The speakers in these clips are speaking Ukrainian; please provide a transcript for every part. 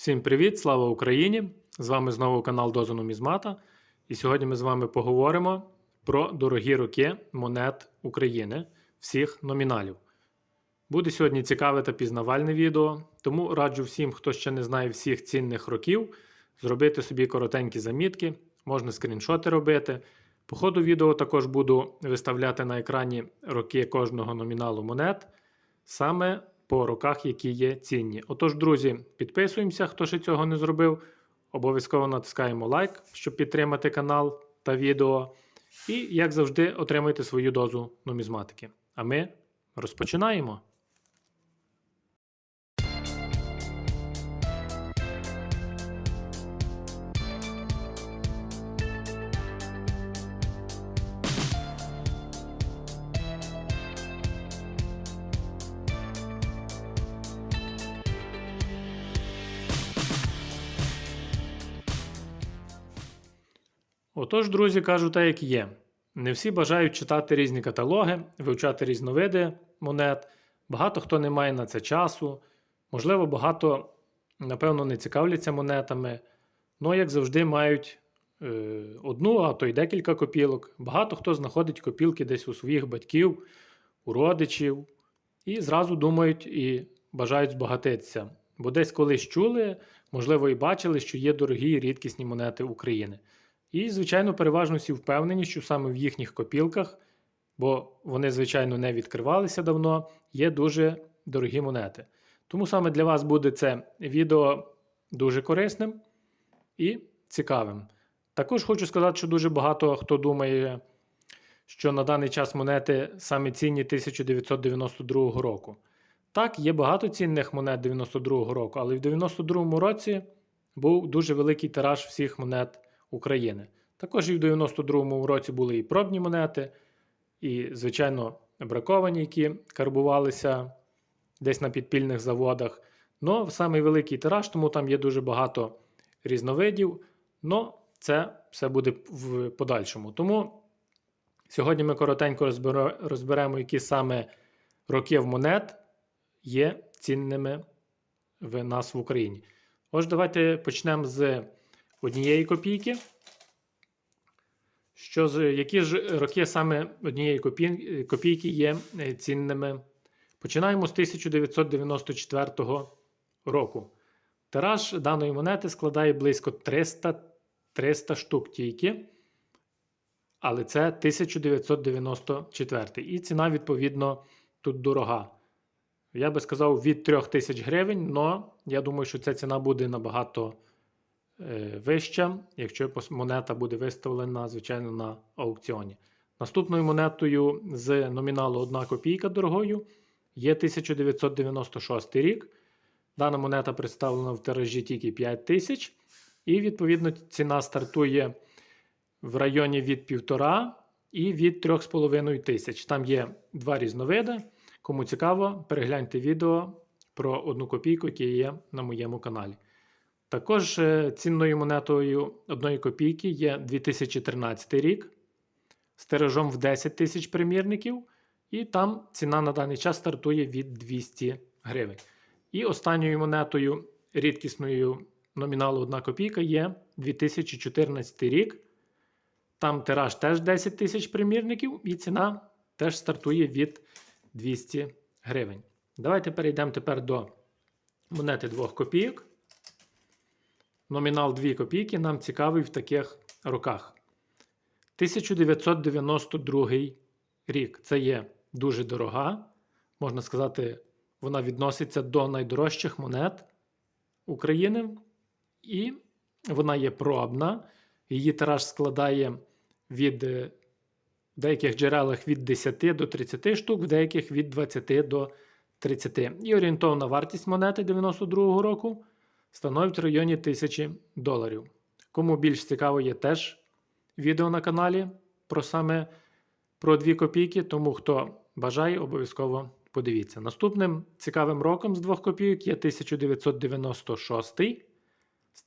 Всім привіт, слава Україні! З вами знову канал Доза Нумізмата. І сьогодні ми з вами поговоримо про дорогі роки монет України всіх номіналів. Буде сьогодні цікаве та пізнавальне відео, тому раджу всім, хто ще не знає всіх цінних років, зробити собі коротенькі замітки, можна скріншоти робити. По ходу відео також буду виставляти на екрані роки кожного номіналу монет, саме по роках, які є цінні. Отож, друзі, підписуємося, хто ще цього не зробив. Обов'язково натискаємо лайк, щоб підтримати канал та відео. І, як завжди, отримайте свою дозу нумізматики. А ми розпочинаємо. Отож, друзі, кажу так, як є. Не всі бажають читати різні каталоги, вивчати різновиди монет. Багато хто не має на це часу. Можливо, багато, напевно, не цікавляться монетами. Ну, як завжди, мають е, одну, а то й декілька копілок. Багато хто знаходить копілки десь у своїх батьків, у родичів, і зразу думають і бажають збагатитися. Бо десь колись чули, можливо, і бачили, що є дорогі рідкісні монети України. І, звичайно, переважно всі впевнені, що саме в їхніх копілках, бо вони, звичайно, не відкривалися давно, є дуже дорогі монети. Тому саме для вас буде це відео дуже корисним і цікавим. Також хочу сказати, що дуже багато хто думає, що на даний час монети саме цінні 1992 року. Так, є багато цінних монет 92-го року, але в 92-му році був дуже великий тираж всіх монет. України. Також і в 92-му році були і пробні монети, і, звичайно, браковані, які карбувалися десь на підпільних заводах. Но самий великий тираж, тому там є дуже багато різновидів. Но це все буде в подальшому. Тому сьогодні ми коротенько розберемо, які саме роки в монет є цінними в нас в Україні. Отже, давайте почнемо з однієї копійки. Що з, Які ж роки саме однієї копійки є е, цінними? Починаємо з 1994 року. Тираж даної монети складає близько 300 300 штук тільки. Але це 1994. І ціна, відповідно, тут дорога. Я би сказав, від 3000 гривень, але я думаю, що ця ціна буде набагато. Е, вища, якщо монета буде виставлена, звичайно, на аукціоні. Наступною монетою з номіналу 1 копійка дорогою є 1996 рік. Дана монета представлена в тиражі тільки 5 тисяч. І, відповідно, ціна стартує в районі від 1,5 і від 3,5 тисяч. Там є два різновиди. Кому цікаво, перегляньте відео про одну копійку, яке є на моєму каналі. Також е, цінною монетою 1 копійки є 2013 рік з тиражом в 10 тисяч примірників, і там ціна на даний час стартує від 200 гривень. І останньою монетою рідкісною номіналу 1 копійка є 2014 рік. Там тираж теж 10 тисяч примірників, і ціна теж стартує від 200 гривень. Давайте перейдемо тепер до монети 2 копійок. Номінал 2 копійки нам цікавий в таких роках. 1992 рік це є дуже дорога. Можна сказати, вона відноситься до найдорожчих монет України. І вона є пробна. Її тираж складає від в деяких джерелах від 10 до 30 штук, в деяких від 20 до 30. І орієнтовна вартість монети 92-го року становить в районі 1000 доларів. Кому більш цікаво, є теж відео на каналі про саме про 2 копійки, тому хто бажає, обов'язково подивіться. Наступним цікавим роком з 2 копійок є 1996 з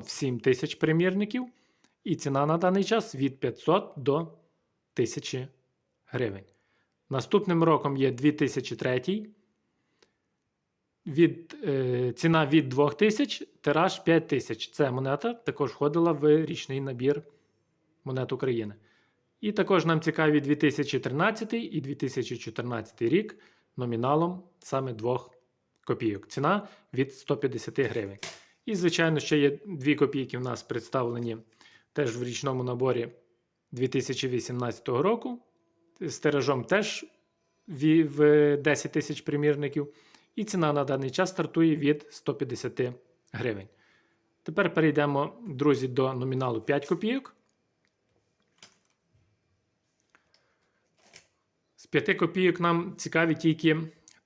в 7 тисяч примірників, і ціна на даний час від 500 до 1000 гривень. Наступним роком є 2003 від, е, ціна від 2000, тираж 5000. Це монета також входила в річний набір монет України. І також нам цікаві 2013 і 2014 рік номіналом саме 2 копійок. Ціна від 150 гривень. І, звичайно, ще є дві копійки в нас представлені теж в річному наборі 2018 року. З тиражом теж в 10 тисяч примірників. І ціна на даний час стартує від 150 гривень. Тепер перейдемо, друзі, до номіналу 5 копійок. З 5 копійок нам цікаві тільки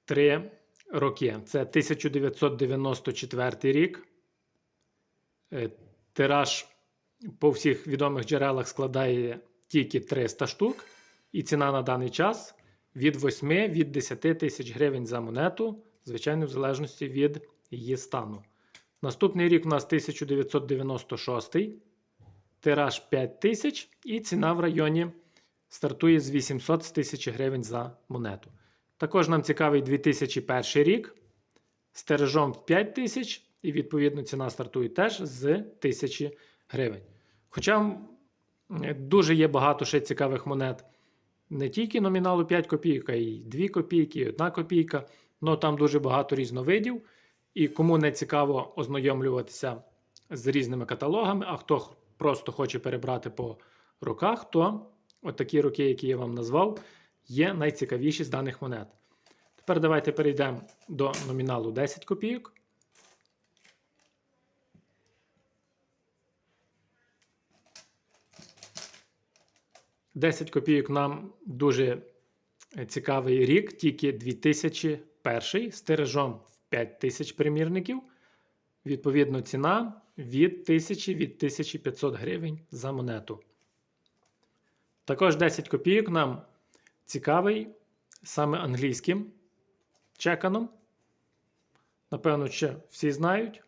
3 роки. Це 1994 рік. Е, Тираж по всіх відомих джерелах складає тільки 300 штук. І ціна на даний час від 8 від 10 тисяч гривень за монету, звичайно, в залежності від її стану. Наступний рік у нас 1996, тираж 5 тисяч і ціна в районі стартує з 800 з 1000 гривень за монету. Також нам цікавий 2001 рік з тиражом в 5 тисяч, і відповідно ціна стартує теж з 1000 гривень. Хоча дуже є багато ще цікавих монет не тільки номіналу 5 копійок, а й 2 копійки, і 1 копійка. Ну там дуже багато різновидів. І кому не цікаво ознайомлюватися з різними каталогами, а хто просто хоче перебрати по роках, то от такі роки, які я вам назвав, є найцікавіші з даних монет. Тепер давайте перейдемо до номіналу 10 копійок. Десять копійок нам дуже цікавий рік, тільки 2001 з тиражом в 5000 примірників. Відповідно, ціна від 1000 від 1500 гривень за монету. Також 10 копійок нам цікавий саме англійським чеканом. Напевно, ще всі знають,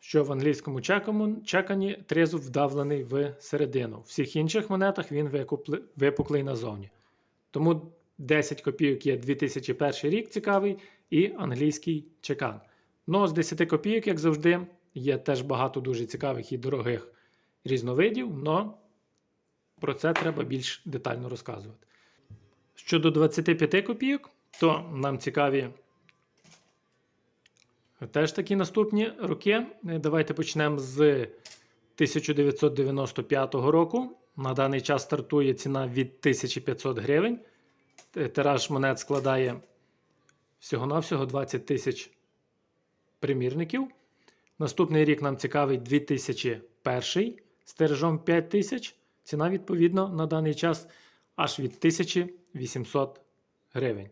що в англійському чекані тризуб вдавлений в середину. В всіх інших монетах він випуклий назовні. Тому 10 копійок є 2001 рік цікавий і англійський чекан. Ну, з 10 копійок, як завжди, є теж багато дуже цікавих і дорогих різновидів, але про це треба більш детально розказувати. Щодо 25 копійок, то нам цікаві теж такі наступні роки. Давайте почнемо з 1995 року. На даний час стартує ціна від 1500 гривень. Т- Тираж монет складає всього-навсього 20 тисяч примірників. Наступний рік нам цікавий 2001 з тиражом 5 тисяч. Ціна, відповідно, на даний час аж від 1800 гривень.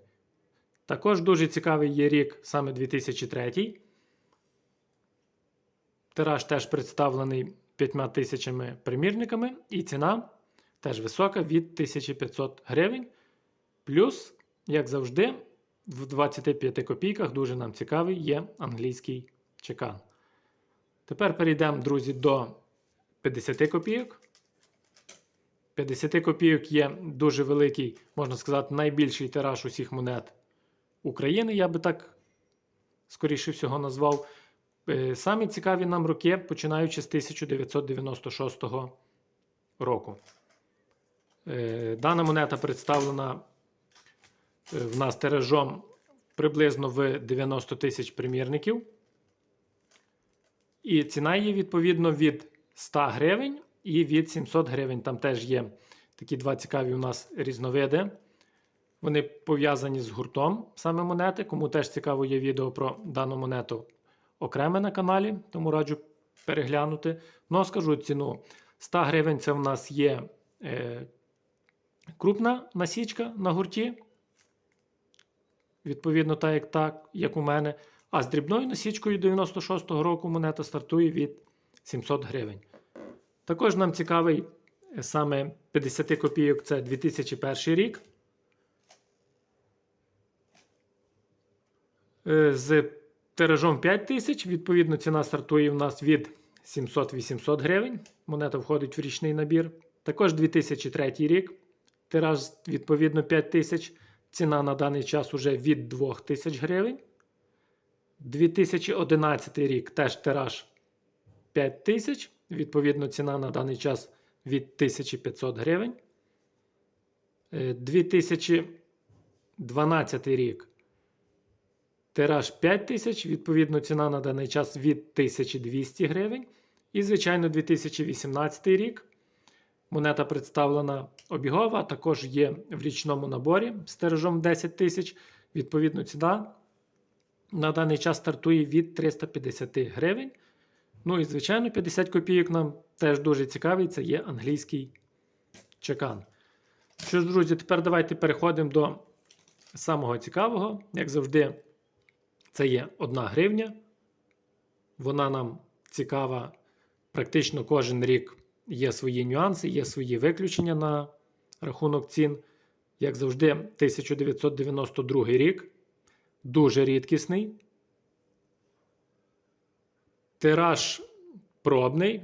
Також дуже цікавий є рік саме 2003. Тираж теж представлений 5 тисячами примірниками, і ціна теж висока від 1500 гривень. Плюс, як завжди, в 25 копійках дуже нам цікавий є англійський чекан. Тепер перейдемо, друзі, до 50 копійок. 50 копійок є дуже великий, можна сказати, найбільший тираж усіх монет України, я би так скоріше всього назвав. Е, Самі цікаві нам роки, починаючи з 1996 року. Е, Дана монета представлена в нас тиражом приблизно в 90 тисяч примірників. І ціна її відповідно від 100 гривень і від 700 гривень. Там теж є такі два цікаві у нас різновиди. Вони пов'язані з гуртом саме монети. Кому теж цікаво є відео про дану монету окреме на каналі, тому раджу переглянути. Ну, скажу ціну. 100 гривень це в нас є е, крупна насічка на гурті. Відповідно, так як, так, як у мене. А з дрібною насічкою 96-го року монета стартує від 700 гривень. Також нам цікавий е, саме 50 копійок це 2001 рік. Е, З тиражом 5 тисяч, відповідно, ціна стартує в нас від 700-800 гривень. Монета входить в річний набір. Також 2003 рік. Тираж, відповідно, 5 тисяч. Ціна на даний час уже від 2 тисяч гривень. 2011 рік теж тираж 5000. Відповідно, ціна на даний час від 1500 гривень. Е, 2012 рік тираж 5000, відповідно, ціна на даний час від 1200 гривень. І, звичайно, 2018 рік. Монета представлена обігова, також є в річному наборі з тиражом 10 тисяч. Відповідно, ціна на даний час стартує від 350 гривень. Ну і, звичайно, 50 копійок нам теж дуже цікавий. Це є англійський чекан. Що ж, друзі, тепер давайте переходимо до самого цікавого. Як завжди, це є 1 гривня. Вона нам цікава практично кожен рік. Є свої нюанси, є свої виключення на рахунок цін. Як завжди, 1992 рік. Дуже рідкісний. Тираж пробний.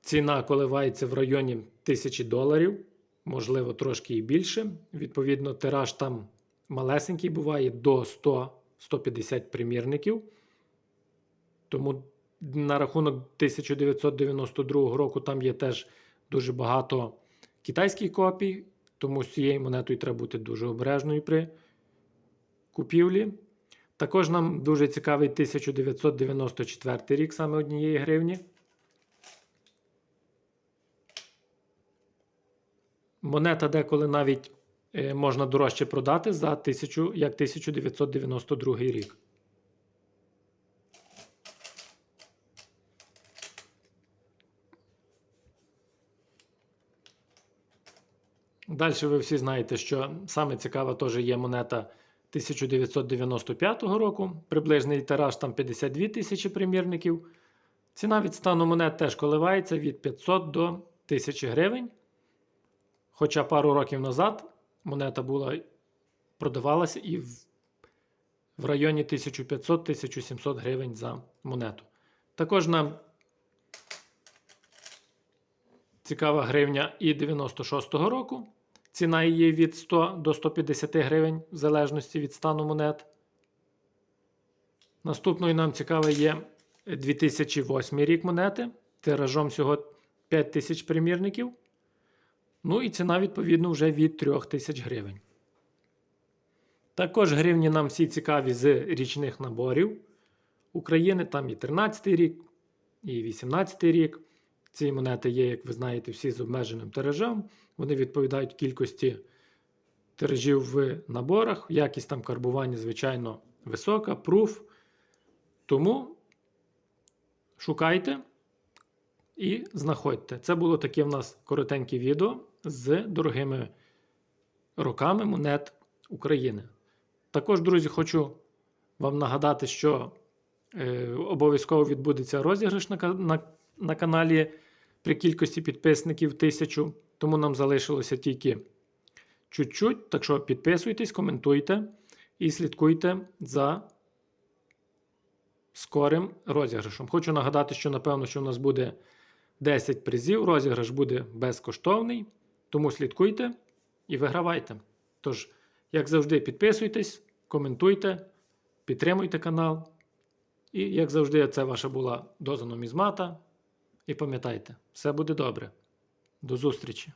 Ціна коливається в районі 1000 доларів, можливо, трошки і більше. Відповідно, тираж там малесенький буває до 100-150 примірників. Тому на рахунок 1992 року там є теж дуже багато китайських копій, тому з цією монетою треба бути дуже обережною при купівлі. Також нам дуже цікавий 1994 рік, саме однієї гривні. Монета деколи навіть е, можна дорожче продати за 1000, як 1992 рік. Далі ви всі знаєте, що саме цікава теж є монета 1995 року. Приблизний тираж там 52 тисячі примірників. Ціна від стану монет теж коливається від 500 до 1000 гривень. Хоча пару років назад монета була продавалася і в, в районі 1500-1700 гривень за монету. Також нам цікава гривня і 96-го року. Ціна її від 100 до 150 гривень в залежності від стану монет. Наступною нам цікава є 2008 рік монети. Тиражом всього 5000 примірників. Ну і ціна, відповідно, вже від 3000 гривень. Також гривні нам всі цікаві з річних наборів України. Там і 13 рік, і 18 рік. Ці монети є, як ви знаєте, всі з обмеженим тиражем. Вони відповідають кількості тиражів в наборах. Якість там карбування, звичайно, висока, пруф. Тому шукайте і знаходьте. Це було таке в нас коротеньке відео з дорогими роками монет України. Також, друзі, хочу вам нагадати, що е, обов'язково відбудеться розіграш на, на, на каналі при кількості підписників тисячу. Тому нам залишилося тільки чуть-чуть. Так що підписуйтесь, коментуйте і слідкуйте за скорим розіграшем. Хочу нагадати, що напевно, що у нас буде 10 призів. Розіграш буде безкоштовний. Тому слідкуйте і вигравайте. Тож, як завжди, підписуйтесь, коментуйте, підтримуйте канал. І, як завжди, це ваша була доза нумізмата. І пам'ятайте, все буде добре. До зустрічі!